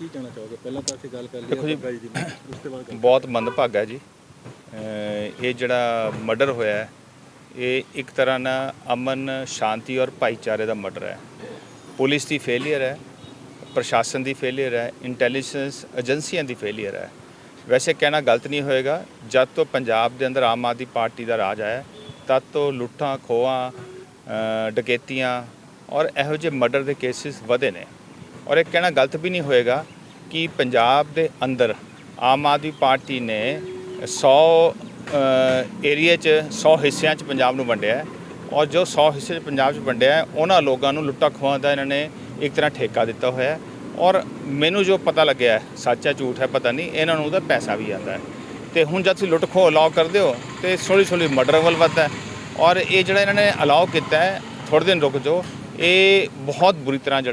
ਕੀ ਕਹਿਣਾ ਚਾਹੋਗੇ? ਪਹਿਲਾਂ ਤਾਂ ਅਸੀਂ ਗੱਲ ਕਰ ਲਈ ਦੇਖੋ ਜੀ, ਬਾਬਾ ਜੀ ਦੀ ਉਸ ਤੋਂ ਬਾਅਦ ਗੱਲ ਬਹੁਤ ਮੰਦਭਾਗਾ ਜੀ। ਅਹ ਇਹ ਜਿਹੜਾ ਮਰਡਰ ਹੋਇਆ ਹੈ ਇਹ ਇੱਕ ਤਰ੍ਹਾਂ ਨਾਲ ਅਮਨ ਸ਼ਾਂਤੀ ਔਰ ਭਾਈਚਾਰੇ ਦਾ ਮਰਡਰ ਹੈ। ਪੁਲਿਸ ਦੀ ਫੇਲਿਅਰ ਹੈ ਪ੍ਰਸ਼ਾਸਨ ਦੀ ਫੇਲਿਅਰ ਹੈ ਇੰਟੈਲੀਜੈਂਸ ਏਜੰਸੀਆਂ ਦੀ ਫੇਲਿਅਰ ਹੈ। ਵੈਸੇ ਕਹਿਣਾ ਗਲਤ ਨਹੀਂ ਹੋਏਗਾ ਜਦ ਤੋਂ ਪੰਜਾਬ ਦੇ ਅੰਦਰ ਆਮ ਆਦਮੀ ਪਾਰਟੀ ਦਾ ਰਾਜ ਆਇਆ ਹੈ, ਤਦ ਤੋਂ ਲੁੱਟਾਂ ਖੋਹਾਂ ਅਹ ਡਕੈਤੀਆਂ ਔਰ ਇਹੋ ਜਿਹੇ ਮਰਡਰ ਦੇ ਕੇਸਿਸ ਵਧੇ ਨੇ। ਔਰ ਇਹ ਕਹਿਣਾ ਗਲਤ ਵੀ ਨਹੀਂ ਹੋਏਗਾ ਕਿ ਪੰਜਾਬ ਦੇ ਅੰਦਰ ਆਮ ਆਦਮੀ ਪਾਰਟੀ ਨੇ 100 ਏਰੀਆ 'ਚ 100 ਹਿੱਸਿਆਂ 'ਚ ਪੰਜਾਬ ਨੂੰ ਵੰਡਿਆ ਔਰ ਜੋ 100 ਹਿੱਸੇ 'ਚ ਪੰਜਾਬ 'ਚ ਵੰਡਿਆ ਉਹਨਾਂ ਲੋਕਾਂ ਨੂੰ ਲੁੱਟਾ ਖੋਹਾਂ ਦਾ ਇਹਨਾਂ ਨੇ ਇੱਕ ਤਰ੍ਹਾਂ ਠੇਕਾ ਦਿੱਤਾ ਹੋਇਆ ਔਰ ਮੈਨੂੰ ਜੋ ਪਤਾ ਲੱਗਿਆ ਸੱਚ ਹੈ, ਝੂਠ ਹੈ, ਪਤਾ ਨਹੀਂ, ਇਹਨਾਂ ਨੂੰ ਉਹਦਾ ਪੈਸਾ ਵੀ ਆਉਂਦਾ ਹੈ। ਤੇ ਹੁਣ ਜਦ ਤੁਸੀਂ ਲੁੱਟ ਖੋਹ ਅਲਾਉ ਕਰਦੇ ਹੋ ਤੇ ਸੋਲੀ ਸੋਲੀ ਮਰਡਰ ਵੱਲ ਵੱਧਦਾ ਔਰ ਇਹ ਜਿਹੜਾ ਇਹਨਾਂ ਨੇ ਅਲਾਉ ਕੀਤਾ ਹੈ ਥੋੜੇ ਦਿਨ ਰੁਕ ਜਾਓ, ਇਹ ਬਹੁਤ ਬੁਰੀ ਤਰ੍ਹਾਂ ਜਿਹੜਾ